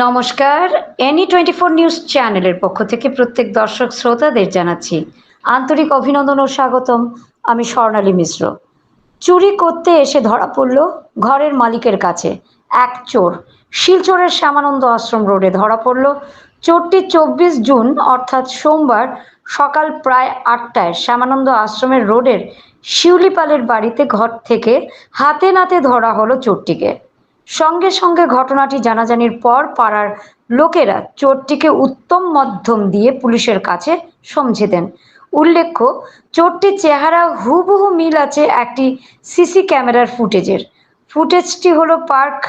নমস্কার, any twenty four news চ্যানেলের পক্ষ থেকে প্রত্যেক দর্শক শ্রোতাদের জানাচ্ছি আন্তরিক অভিনন্দন ও স্বাগতম। আমি স্বর্ণালী মিশ্র। চুরি করতে এসে ধরা পড়ল ঘরের মালিকের কাছে। এক চোর শিলচরের শ্যামানন্দ আশ্রম রোডে ধরা পড়ল। চোরটি চব্বিশ জুন, অর্থাৎ সোমবার, সকাল প্রায় আটটায় শ্যামানন্দ আশ্রমের রোডের শিউলিপালের বাড়িতে ঘর থেকে হাতে নাতে ধরা হলো চোরটিকে। সঙ্গে সঙ্গে ঘটনাটি জানাজানির পর পাড়ার লোকেরা চোরটিকে উত্তম মধ্যম দিয়ে পুলিশের কাছে সমঝে দেন। উল্লেখ্য, চোরটির চেহারা হুবহু মিল আছে একটি সিসি ক্যামেরার ফুটেজের। ফুটেজটি হলো পার্ক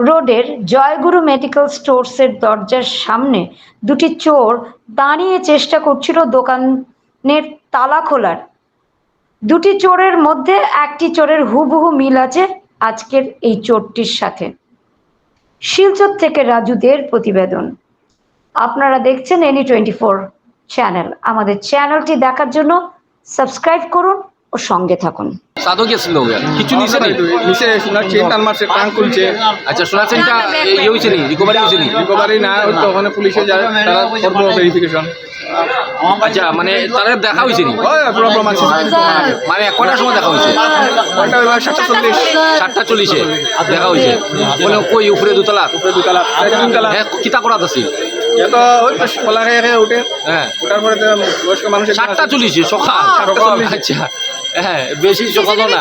রোডের জয়গুরু মেডিকেল স্টোরসের দরজার সামনে। দুটি চোর দাঁড়িয়ে চেষ্টা করছিল দোকানের তালা খোলার। দুটি চোরের মধ্যে একটি চোরের হুবহু মিল আছে আজকের এই চোরটির সাথে। শিলচর থেকে রাজুদের প্রতিবেদন। আপনারা দেখছেন এনি টোয়েন্টি ফোর চ্যানেল। আমাদের চ্যানেলটি দেখার জন্য সাবস্ক্রাইব করুন ও সঙ্গে থাকুন। সাধু গেছিল কিছু নিছে নি নিচে সোনার চেন মারছে টান খুলছে। আচ্ছা সোনা চেনটা ইয়ে হয়েছে নি? রিকভারি হয়েছে নি? রিকভারি না ওই তো ওখানে পুলিশে যায় তারা ভেরিফিকেশন আচ্ছা মানে তারা দেখা হয়েছে নি? পুরো প্রমাণ। মানে কটার সময় দেখা হয়েছে সাতটা চল্লিশ। সাতটা চল্লিশে দেখা হয়েছে বলে কই উপরে দুতলা উপরে দুতলা তিনতলা হ্যাঁ কিতা করাত আছে তো খেয়ে খেয়ে উঠে। হ্যাঁ ওঠার পরে বয়স্ক মানুষের সাতটা চল্লিশে সকাল। আচ্ছা। হ্যাঁ বেশি সকাল না।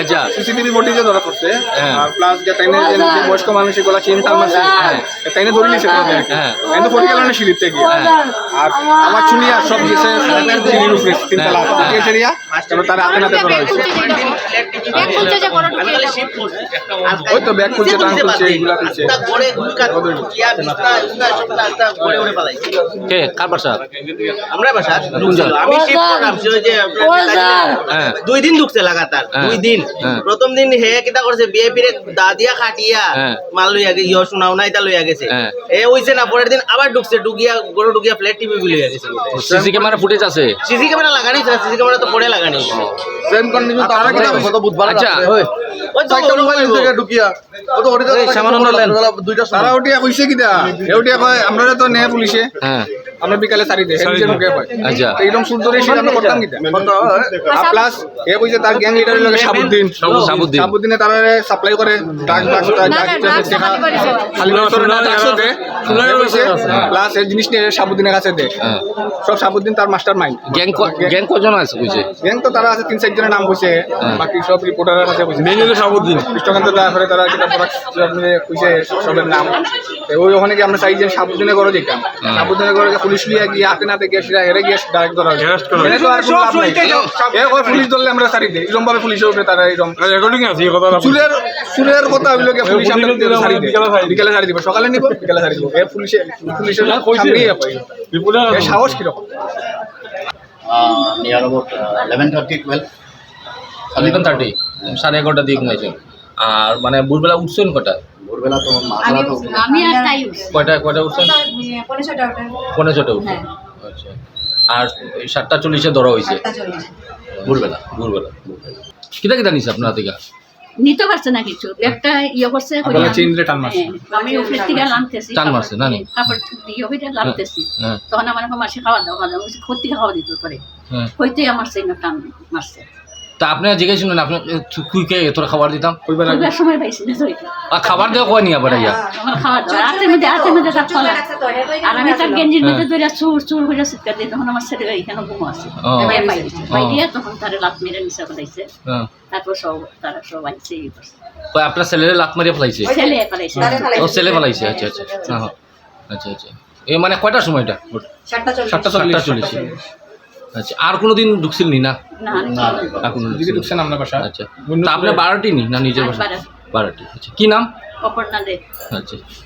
আচ্ছা সিসিটিভি ফুটেজে ধরা পড়ছে। হ্যাঁ। আর প্লাস যে তাইনে যে বয়স্ক মানুষ এগুলা চেন টান হ্যাঁ। তাইনে ধরে নিছে হ্যাঁ। তাই তো ফটি গেল না সিঁড়ির থেকে আর আমার চুনি আর সব গেছে সিঁড়ির উপরে হ্যাঁ। তারপর তার হাতে নাতে হয়েছে। ওই তো ব্যাগ খুলছে টান খুলছে এগুলা খুলছে কে? কার বাসা? আমরা বাসা আমি শিফট করলাম যে হ্যাঁ দুই দিন ঢুকছে লাগাতার হ্যাঁ। দুই দিন। হ্যাঁ। প্রথম দিন হে কিতা করছে বিয়ে ফিরে দা দিয়া খাটিয়া হ্যাঁ। মাল লইয়া গে ইয় শোনাও নাই তা লইয়া গেছে। হ্যাঁ। এ হইছে না পরের দিন আবার ঢুকছে ঢুকিয়া গরু ঢুকিয়া ফ্ল্যাট টিভি গুলি লইয়া গেছে। সিসি ক্যামেরা ফুটেজ আছে। সিসি ক্যামেরা লাগানি ছিল সিসি ক্যামেরা তো পরে লাগানি। প্রেম কন্টিনিউ তারা কি গত বুধবার আচ্ছা। ওই তো ওরকম হইবো। ঢুকিয়া। এই সামান্য লেন। তারা উঠিয়া কইছে কিটা এ উঠিয়া কয় আমরা তো নে পুলিশে। হ্যাঁ। আমরা বিকালে সারি দে নিজে ঢুকে কয় আচ্ছা। আমরা করতাম কিটা আর প্লাস এ কইছে তার গ্যাং লিডারের লগে সাবুদ্দিন। সাবুদ্দিন। সাবুদ্দিনে তারা সাপ্লাই করে খালি ড্রাগস দে শুনাই কইছে প্লাস এই জিনিস নিয়ে সাবুদ্দিনের কাছে দে হ্যাঁ। সব সাবুদ্দিন তার মাস্টার মাইন্ড গ্যাং ক- গ্যাং কজন আছে কইছে গ্যাং তো তারা আছে তিন চারজনের নাম কইছে হ্যাঁ। বাকি সব রিপোর্টারের কাছে কইছে মেইন হলো সাবুদ্দিন। কৃষ্ণকান্ত তারপরে তারা আপনি কইছে সবের নাম। ওই ওখানে কি আমরা চাই যে সাবুদ্দিনে করে যেতাম। হ্যাঁ। সাবুদ্দিনে করে পুলিশ লিয়া গিয়ে হাতে নাতে গিয়ে সেটা হেরে গিয়ে ডাইরেক্ট ধরা হয়েছে। এনে তো আর কোনো লাভ নাই। এ কয় পুলিশ ধরলে আমরা সারি দিই। এরকম ভাবে পুলিশে উঠে তারা এরকম রেকর্ডিং আছে এই কথা চুলের চুলের কথা হইল গিয়ে পুলিশ আমরা সারি দিই বিকেলে সারি দিব। সকালে নিব বিকেলে সারি দিব। এ পুলিশে পুলিশের সামনেই এ কয়। এ সাহস কীরকম? near about uh, 11:30, 12. Eleven thirty সাড়ে এগারোটা দিয়ে ঘুমাইছেন আর মানে ভোরবেলা উঠছেন কটা? ভোরবেলা তো আমি আর তাই কয়টা কয়টা উঠছেন? পৌনে ছটা ওঠা। পনেরো ছটা উঠছেন। হ্যাঁ। আচ্ছা। আর সাতটা চল্লিশে ধরা হয়েছে? আটটা চল্লিশ। ভোরবেলা ভোরবেলা কিতা কিতা নিছে আপনার থেকে নিতে পারছে না কিছু। একটা ইয়ে করছে আপনারা চেইন দিয়ে টান মারছে। হ্যাঁ, আমি উপরের থেকে টান মারছে, না নি? কাপড় দিয়ে ওইটা নামতেছি হ্যাঁ তখন আমার মাসে খাওয়া দাওয়া খাওয়া দাওয়া খোর থেকে খাওয়া দিত পরে হ্যাঁ। হইতে আমার টান মারছে। তা আপনি জিজ্ঞেস শুনেন আপনি কুইকে তোরা খাবার দিতাম? কইবার আগে সময় পাইছি না তো। আর খাবার দেওয়া কয়নি আবার ইয়া আমার খাওয়া দাওয়া রাতের মধ্যে রাতের মধ্যে তার ফলা। আর আমি তার গেঞ্জির মধ্যে ধরে চুর চুর করে চিৎকার দিই তখন আমার ছেলে এখানে ঘুম আছে। ও। পাই পাই দিয়ে তখন তারা লাত মেরে নিচে ফেলাইছে। হ্যাঁ। তারপর সব তারা সব আনছে এই করছে কই আপনার ছেলেরে লাত মারিয়ে ফেলাইছে? ছেলে ফেলাইছে। ও ছেলে ফেলাইছে আচ্ছা আচ্ছা হ্যাঁ আচ্ছা আচ্ছা। এই মানে কয়টার সময়টা সাতটা সাতটা চল্লিশ। আচ্ছা আর কোনো দিন ঢুকছিল নি? না না আর কোনো দিকে ঢুকছেন আপনার বাসা। আচ্ছা। তা আপনি বারোটি নি? না নিজের আর বাসা? বারোটি। বারোটি। আচ্ছা কী নাম? অপর্ণা দে। আচ্ছা।